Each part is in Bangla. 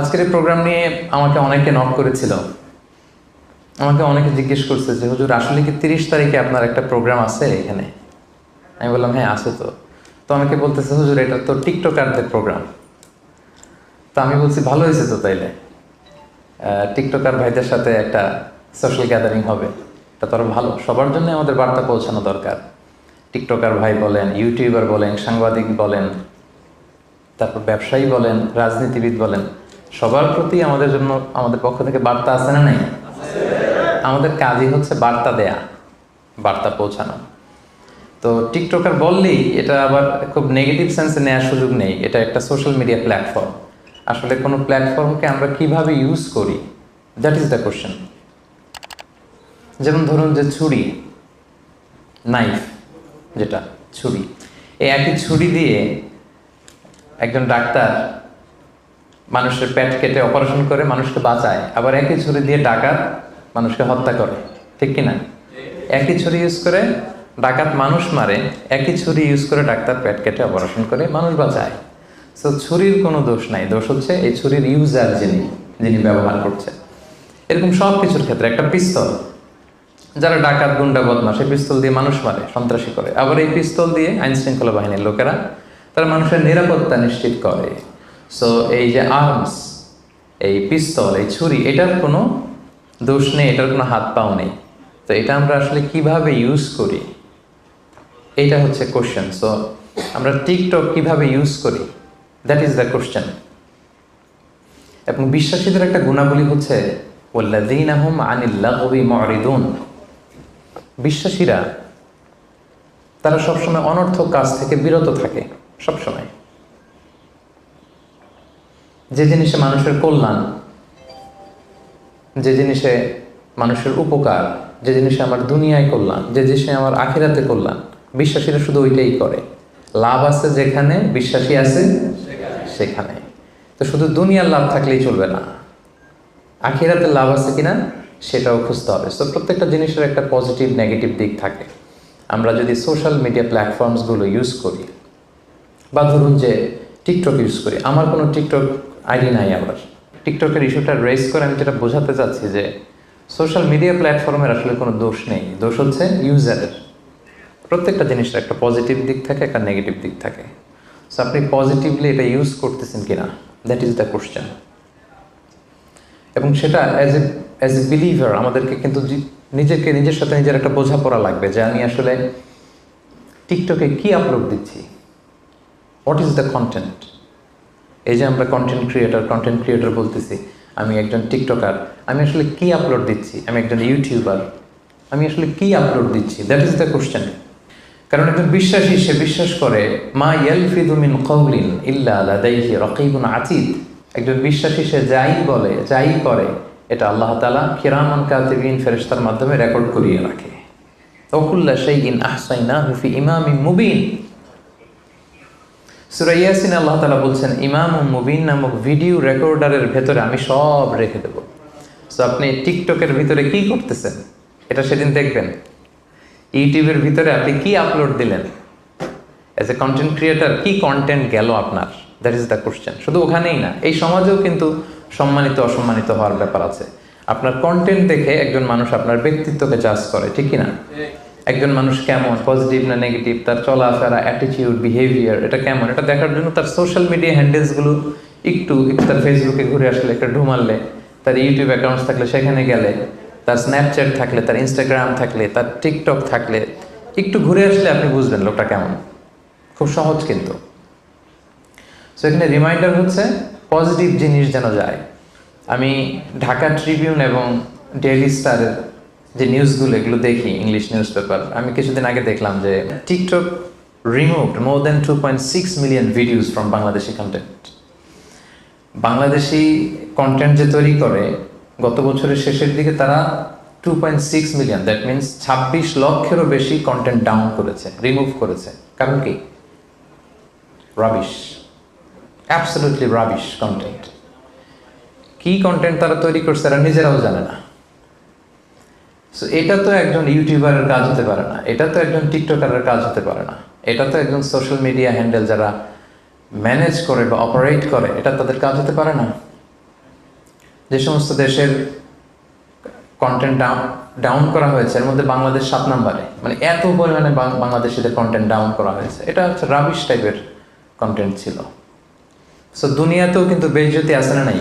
আজকের এই প্রোগ্রাম নিয়ে আমাকে অনেকে নক করেছিল। আমাকে অনেকে জিজ্ঞেস করছে যে, হুজুর, আসলে কি তিরিশ তারিখে আপনার একটা প্রোগ্রাম আছে এখানে? আমি বললাম হ্যাঁ আছে তো। তো আমাকে বলতেছে, হুজুর, এটা তো টিকটকারদের প্রোগ্রাম তো আমি বলছি, ভালো হয়েছে তো তাইলে? টিকটকার ভাইদের সাথে একটা সোশ্যাল গ্যাদারিং হবে। এটা তো ভালো। সবার জন্য আমাদের বার্তা পৌঁছানো দরকার। টিকটকার ভাই বলেন ইউটিউবার বলেন, সাংবাদিক বলেন, তারপর ব্যবসায়ী বলেন, রাজনীতিবিদ বলেন। সবার প্রতি আমাদের জন্য আমাদের পক্ষ থেকে বার্তা আছে না নাই? আমাদের কাজই হচ্ছে বার্তা দেয়া, বার্তা পৌঁছানো। তো টিকটকার বললেই এটা আবার খুব নেগেটিভ সেন্সে নেওয়ার সুযোগ নেই। এটা একটা সোশ্যাল মিডিয়া প্ল্যাটফর্ম আসলে কোনো প্ল্যাটফর্মকে আমরা কীভাবে ইউজ করি? দ্যাট ইজ দ্য কোশ্চেন যেমন ধরুন যে ছুরি নাইফ যেটা, ছুরি। এই একই ছুরি দিয়ে একজন ডাক্তার মানুষের পেট কেটে অপারেশন করে মানুষকে বাঁচায়। আবার একই ছুরি দিয়ে ডাকাত মানুষকে হত্যা করে। ঠিক কি না একই ছুরি ইউজ করে ডাকাত মানুষ মারে, একই ছুরি ইউজ করে ডাক্তার পেট কেটে অপারেশন করে মানুষ বাঁচায়। সো ছুরির কোনো দোষ নাই। দোষ হচ্ছে এই ছুরির ইউজার যিনি যিনি ব্যবহার করছে। এরকম সব কিছুর ক্ষেত্রে একটা পিস্তল। যারা ডাকাত, গুন্ডা বদমাস পিস্তল দিয়ে মানুষ মারে, সন্ত্রাসী করে। আবার এই পিস্তল দিয়ে আইন শৃঙ্খলা বাহিনীর লোকেরা, তারা মানুষের নিরাপত্তা নিশ্চিত করে। সো এই যে আর্মস এই পিস্তল এই ছুরি, এটার কোনো দোষ নেই, এটার কোনো হাত পাও নেই। তো এটা আমরা আসলে কীভাবে ইউজ করি? এইটা হচ্ছে কোশ্চেন সো আমরা টিকটক কীভাবে ইউজ করি? দ্যাট ইজ দ্য কোশ্চেন এবং বিশ্বাসীদের একটা গুণাবলী হচ্ছে বিশ্বাসীরা, তারা সবসময় অনর্থক কাজ থেকে বিরত থাকে, সবসময়। যে জিনিসে মানুষের কল্যাণ, যে জিনিসে মানুষের উপকার, যে জিনিসে আমার দুনিয়ায় কল্যাণ, যে জিনিসে আমার আখিরাতে কল্যাণ, বিশ্বাসীরা শুধু ওইটাই করে। লাভ আছে যেখানে, বিশ্বাসী আছে সেখানে। তো শুধু দুনিয়ার লাভ থাকলেই চলবে না। আখিরাতে লাভ আছে কিনা, সেটাও খুঁজতে হবে। সো প্রত্যেকটা জিনিসের একটা পজিটিভ নেগেটিভ দিক থাকে। আমরা যদি সোশ্যাল মিডিয়া প্ল্যাটফর্মসগুলো ইউজ করি, বা ধরুন যে টিকটক ইউজ করি, আমার কোনো টিকটক আইডি নাই আমার। টিকটকের ইস্যুটা রেস করে আমি যেটা বোঝাতে চাচ্ছি যে সোশ্যাল মিডিয়া প্ল্যাটফর্মের আসলে কোনো দোষ নেই। দোষ হচ্ছে ইউজারের প্রত্যেকটা জিনিসের একটা পজিটিভ দিক থাকে, একটা নেগেটিভ দিক থাকে। সো আপনি পজিটিভলি এটা ইউজ করতেছেন কিনা? দ্যাট ইজ দ্য কোশ্চেন এবং সেটা as a as a believer আমাদেরকে কিন্তু নিজেকে, নিজের সাথে নিজের একটা বোঝাপড়া লাগবে যে আমি আসলে টিকটকে কি আপলোড দিচ্ছি? হোয়াট ইজ দ্য কন্টেন্ট এই যে আমরা কন্টেন্ট ক্রিয়েটার কন্টেন্ট ক্রিয়েটর বলতেছি, আমি একজন টিকটকার আমি আসলে কি আপলোড দিচ্ছি? আমি একজন ইউটিউবার আমি আসলে কি আপলোড দিচ্ছি? দ্যাট ইজ দ্য কোশ্চেন কারণ একজন বিশ্বাসী, সে বিশ্বাস করে, মা ইয়ালফিদু মিন কওলিন ইল্লা লাদাইহি রাকিবুন আতীদ। একজন বিশ্বাসী, সে যাই বলে, যাই করে, এটা আল্লাহ তাআলা কিরামান কাতিবিন ফেরেশতার মাধ্যমে রেকর্ড করিয়ে রাখে। ওকুল্লা শাইইন আহসাইনাহু ফি ইমামিন মুবিন। সূরা ইয়াসিন আল্লাহ তাআলা বলছেন, ইমাম মুবিন নামক ভিডিও রেকর্ডারের ভেতরে আমি সব রেখে দেব। সো আপনি টিকটকের ভিতরে কি করতেছেন? এটা সেদিন দেখবেন। ইউটিউবের ভিতরে আপনি কি আপলোড দিলেন? অ্যাজ এ কন্টেন্ট ক্রিয়েটার কি কন্টেন্ট গেল আপনার? দ্যাট ইজ দ্য কোশ্চেন শুধু ওখানেই না, এই সমাজেও কিন্তু সম্মানিত, অসম্মানিত হওয়ার ব্যাপার আছে। আপনার কন্টেন্ট দেখে একজন মানুষ আপনার ব্যক্তিত্বকে চাষ করে, ঠিক কি না? একজন মানুষ কেমন পজিটিভ না নেগেটিভ তার চলাফেরা অ্যাটিটিউড বিহেভিয়ার এটা কেমন? এটা দেখার জন্য তার সোশ্যাল মিডিয়া হ্যান্ডেলসগুলো একটু তার ফেসবুকে ঘুরে আসলে, একটা ঢুমারলে তার ইউটিউব অ্যাকাউন্টস থাকলে সেখানে গেলে, তার স্ন্যাপচ্যাট থাকলে, তার ইনস্টাগ্রাম থাকলে, তার টিকটক থাকলে, একটু ঘুরে আসলে আপনি বুঝবেন লোকটা কেমন। খুব সহজ কিন্তু। সো এখানে রিমাইন্ডার হচ্ছে পজিটিভ জিনিস যেন যায়। আমি ঢাকা ট্রিবিউন এবং ডেইলি স্টারের যে নিউজগুলো এগুলো দেখি ইংলিশ নিউজ পেপার আমি কিছুদিন আগে দেখলাম যে TikTok removed more than two point six million videos from Bangladeshi content Bangladeshi content যে তৈরি করে, গত বছরের শেষের দিকে তারা two point six million that means ছাব্বিশ লক্ষেরও বেশি কন্টেন্ট ডাউন করেছে রিমুভ করেছে। কারণ কি? রাবিশ অ্যাবসলিউটলি রাবিশ কন্টেন্ট কি কন্টেন্ট তারা তৈরি করছে, তারা নিজেরাও জানে না। সো এটা তো একজন ইউটিউবারের কাজ হতে পারে না। এটা তো একজন টিকটকারের কাজ হতে পারে না। এটা তো একজন সোশ্যাল মিডিয়া হ্যান্ডেল যারা ম্যানেজ করে বা অপারেট করে, এটা তাদের কাজ হতে পারে না। যে সমস্ত দেশের কন্টেন্ট ডাউন ডাউন করা হয়েছে, এর মধ্যে বাংলাদেশ সাত নম্বরে। মানে এত পরিমাণে বাংলাদেশিদের কন্টেন্ট ডাউন করা হয়েছে। এটা হচ্ছে রাবিশ টাইপের কন্টেন্ট ছিল। সো দুনিয়াতেও কিন্তু বেইজ্জতি আছে না নাই?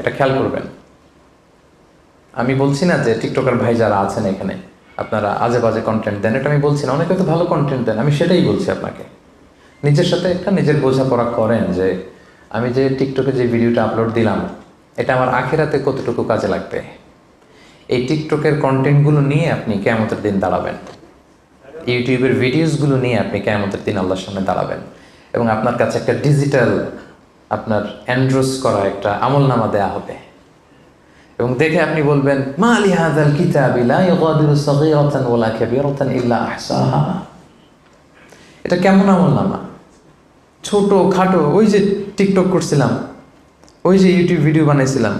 এটা খেয়াল করবেন। আমি বলছি না যে টিকটকার ভাই যারা আছেন এখানে, আপনারা আজে বাজে কন্টেন্ট দেন, এটা আমি বলছি না, অনেকে তো ভালো কন্টেন্ট দেন, আমি সেটাই বলছি আপনাকে। নিজের সাথে একটা নিজের বোঝাপড়া করেন যে, আমি যে টিকটকে যে ভিডিওটা আপলোড দিলাম, এটা আমার আখেরাতে কতটুকু কাজে লাগবে? এই টিকটকের কন্টেন্টগুলো নিয়ে আপনি কেমতের দিন দাঁড়াবেন। ইউটিউবের ভিডিওসগুলো নিয়ে আপনি কেমতের দিন আল্লাহর সামনে দাঁড়াবেন। এবং আপনার কাছে একটা ডিজিটাল আপনার অ্যান্ড্রোস করা একটা আমলনামা দেয়া হবে। এবং দেখে আপনি বলবেন, মা লি হাযাল কিতাবি লা ইউগাদিরু সাগীরাতান ওয়ালা কাবীরাতান ইল্লা আহসাহা। এটা কেমন আমল নামা? ছোট, খাটো, ওই যে টিকটক করছিলাম, ওই যে ইউটিউব ভিডিও বানাইছিলাম,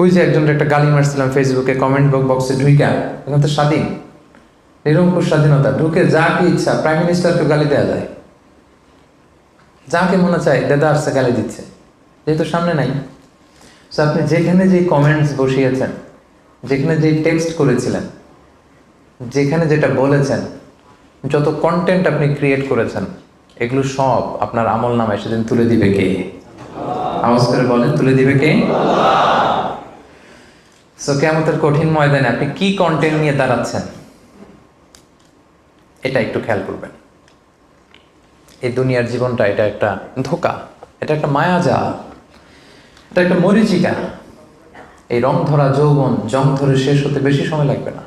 ওই যে একজনের একটা গালি মারছিলাম ফেসবুকে, কমেন্ট বক্সে ঢুইকা, এখন তো স্বাধীন। নিরঙ্কুশ স্বাধীনতা, ঢুকে যা কি ইচ্ছা, প্রাইম মিনিস্টারকে গালি দেওয়া যায়। যাকে মনে চায় দাদা আসছে গালি দিচ্ছে। যেহেতু সামনে নাই সো আপনি যেখানে যে কমেন্টস বসিয়েছেন, যেখানে যে টেক্সট করেছিলেন, যেখানে যেটা বলেছেন, যত কন্টেন্ট আপনি ক্রিয়েট করেছেন, এগুলো সব আপনার আমল নামায় সেদিন তুলে দিবে কে? আওয়াজ করে বলেন, তুলে দিবে কে? সো কেমতের কঠিন ময়দানে আপনি কি কন্টেন্ট নিয়ে দাঁড়াচ্ছেন? এটা একটু খেয়াল করবেন। এই দুনিয়ার জীবনটা এটা একটা ধোকা, এটা একটা মায়াজাল। এটা একটা মরিচিকা এই রং ধরা যৌবন, জং ধরে শেষ হতে বেশি সময় লাগবে না।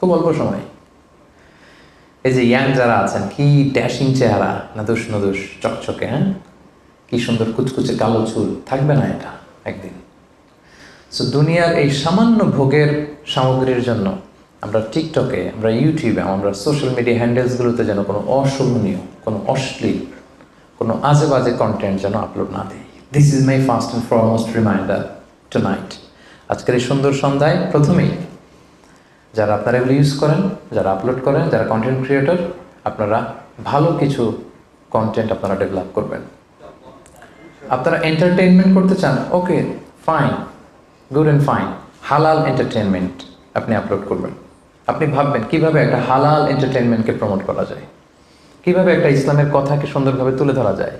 খুব অল্প সময়। এই যে ইয়াং যারা আছেন, কি ড্যাশিং চেহারা, নাদুস নদুস, চকচকে হ্যাঁ? কি সুন্দর কুচকুচে কালো চুল, থাকবে না এটা একদিন। সো দুনিয়ার এই সামান্য ভোগের সামগ্রীর জন্য আমরা টিকটকে, আমরা ইউটিউবে, আমরা সোশ্যাল মিডিয়া হ্যান্ডেলসগুলোতে যেন কোনো অশোভনীয়, কোনো অশ্লীল, কোনো আজে বাজে কন্টেন্ট যেন আপলোড না দিই। This is my first and foremost reminder tonight আজকের এই সুন্দর সন্ধ্যায় প্রথমেই যারা আপনারা এগুলো ইউজ করেন, যারা আপলোড করেন, যারা কন্টেন্ট ক্রিয়েটর আপনারা ভালো কিছু কন্টেন্ট আপনারা ডেভেলপ করবেন। আপনারা এন্টারটেনমেন্ট করতে চান okay fine good and fine হালাল এন্টারটেনমেন্ট আপনি আপলোড করবেন। আপনি ভাববেন, কীভাবে একটা হালাল এন্টারটেনমেন্টকে প্রমোট করা যায়? কীভাবে একটা ইসলামের কথাকে সুন্দরভাবে তুলে ধরা যায়?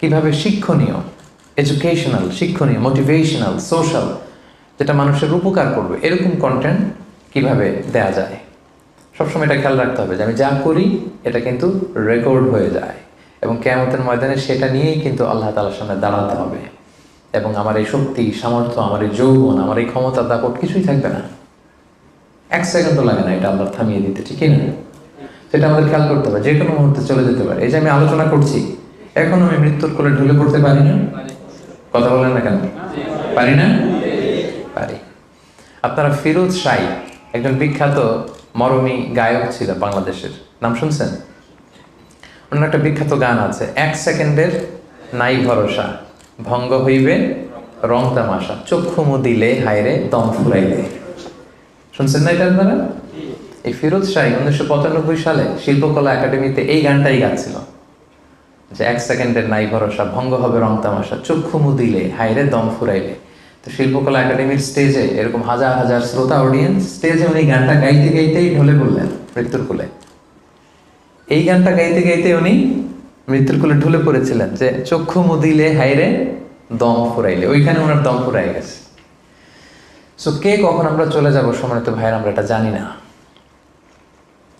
কীভাবে শিক্ষণীয় এডুকেশনাল শিক্ষণীয় মোটিভেশনাল সোশ্যাল যেটা মানুষের উপকার করবে, এরকম কন্টেন্ট কীভাবে দেয়া যায়? সবসময় এটা খেয়াল রাখতে হবে যে আমি যা করি, এটা কিন্তু রেকর্ড হয়ে যায় এবং কেয়ামতের ময়দানে সেটা নিয়েই কিন্তু আল্লাহ তালার সামনে দাঁড়াতে হবে এবং আমার এই শক্তি, সামর্থ্য, আমার এই যৌবন, আমার এই ক্ষমতা, দাপট কিছুই থাকবে না। এক সেকেন্ডও লাগে না এটা আল্লাহ থামিয়ে দিতে ঠিকই না? সেটা আমাদের খেয়াল করতে হবে যে কোনো মুহূর্তে চলে যেতে পারে। এই যে আমি আলোচনা করছি এখন আমি মৃত্যুর কোলে ঢুলে পড়তে পারি না। কথা বলেন না কেন? পারি না? পারি। আপনারা ফিরোজ শাহ, একজন বিখ্যাত মরমী গায়ক ছিল বাংলাদেশের। নাম শুনছেন? ওনার একটা বিখ্যাত গান আছে, এক সেকেন্ডের নাই ভরসা, ভঙ্গ হইবে রং তামাশা, চক্ষু মুদিলে হাইরে দম ফুরাইলে। শুনছেন না এটা আপনারা? এই ফিরোজ শাহ উনিশশো সালে শিল্পকলা একাডেমিতে এই গানটাই গাচ্ছিল। যে এক সেকেন্ডের নাই ভরসা, ভঙ্গ হবে রং তামাশা চক্ষু মুদিলে হাইরে দম ফুরাইলে। তো শিল্পকলা একাডেমির স্টেজে এরকম হাজার হাজার শ্রোতা অডিয়েন্স স্টেজে উনি গানটা গাইতে গাইতেই ঢলে পড়লেন মৃত্যুর কুলে। এই গানটা গাইতে গাইতে উনি মৃত্যুর কুলে ঢলে পড়েছিলেন যে চক্ষু মুদিলে হাইরে দম ফুরাইলে। ওইখানে ওনার দম ফুরাই গেছে। সো কে কখন আমরা চলে যাব সমানিত ভাইয়ের, আমরা এটা জানি না।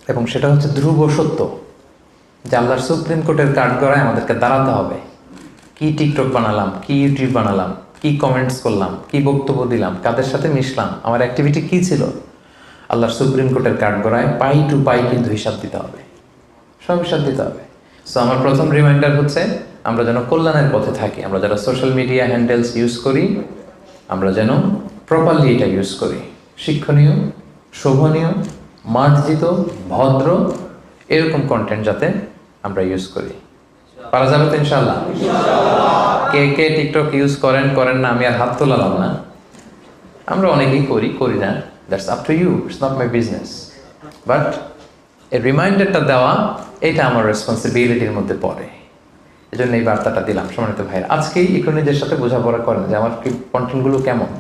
এবং সেটা হচ্ছে ধ্রুব সত্য। যে আল্লাহর সুপ্রিম কোর্টের কার্ড গড়ায় আমাদেরকে দাঁড়াতে হবে। কি টিকটক বানালাম, কি ইউটিউব বানালাম, কি কমেন্টস করলাম, কি বক্তব্য দিলাম, কাদের সাথে মিশলাম, আমার অ্যাক্টিভিটি কি ছিল? আল্লাহর সুপ্রিম কোর্টের কার্ড গড়ায় পাই টু পাই কিন্তু হিসাব দিতে হবে। সব হিসাব দিতে হবে। সো আমার প্রথম রিমাইন্ডার হচ্ছে, আমরা যেন কল্যাণের পথে থাকি, আমরা যারা সোশ্যাল মিডিয়া হ্যান্ডেলস ইউজ করি, আমরা যেন প্রপারলি এটা ইউজ করি। শিক্ষণীয়, শোভনীয়, মার্জিত, ভদ্র, এরকম কন্টেন্ট যাতে আমরা ইউজ করি। পারা যাবে তো ইনশাল্লাহ কে কে টিকটক ইউজ করেন করেন না, আমি আর হাত তোলালাম না। আমরা অনেকেই করি করি না। That's up to you it's not my business but এই রিমাইন্ডারটা দেওয়া, এটা আমার রেসপন্সিবিলিটির মধ্যে পড়ে। এই জন্য এই বার্তাটা দিলাম, সম্মানিত ভাইয়ের। আজকেই নিজের সাথে বোঝাপড়া করেন যে আমার কি কন্টেন্টগুলো কেমন?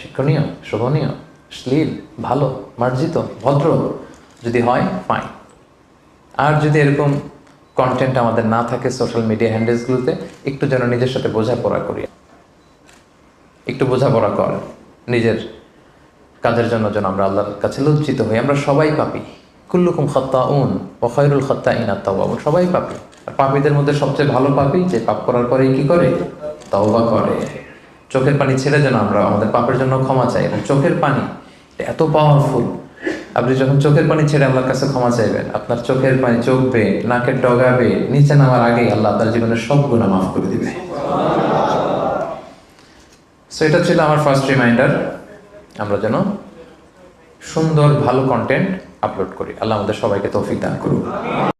শিক্ষণীয়, শোভনীয়, শ্লীল, ভালো, মার্জিত, ভদ্র, যদি হয় ফাইন আর যদি এরকম কন্টেন্ট আমাদের না থাকে সোশ্যাল মিডিয়া হ্যান্ডেলসগুলোতে একটু যেন নিজের সাথে বোঝাপড়া করি। একটু বোঝাপড়া কর। নিজের কাজের জন্য যেন আমরা আল্লাহর কাছে লজ্জিত হই। আমরা সবাই পাপি। কুল্লুকুম খত্তা উন ও খয়রুল খত্তা ইন আত্মাবুন সবাই পাপি। আর পাপীদের মধ্যে সবচেয়ে ভালো পাপি যে পাপ করার পরেই কি করে? তওবা করে। চোখের পানি ছেড়ে যেন আমরা আমাদের পাপের জন্য ক্ষমা চাই। এবং চোখের পানি এত পাওয়ারফুল আপনি যখন চোখের পানি ছেড়ে আল্লাহর কাছে ক্ষমা চাইবেন, আপনার চোখের পানি চোখবে নাকের ডগাবে নিচে নামার আগেই আল্লাহ আপনার জীবনের সব গুণা মাফ করে দিবে। এটা ছিল আমার ফার্স্ট রিমাইন্ডার আমরা যেন সুন্দর, ভালো কন্টেন্ট আপলোড করি। আল্লাহ আমাদের সবাইকে তৌফিক দান করুন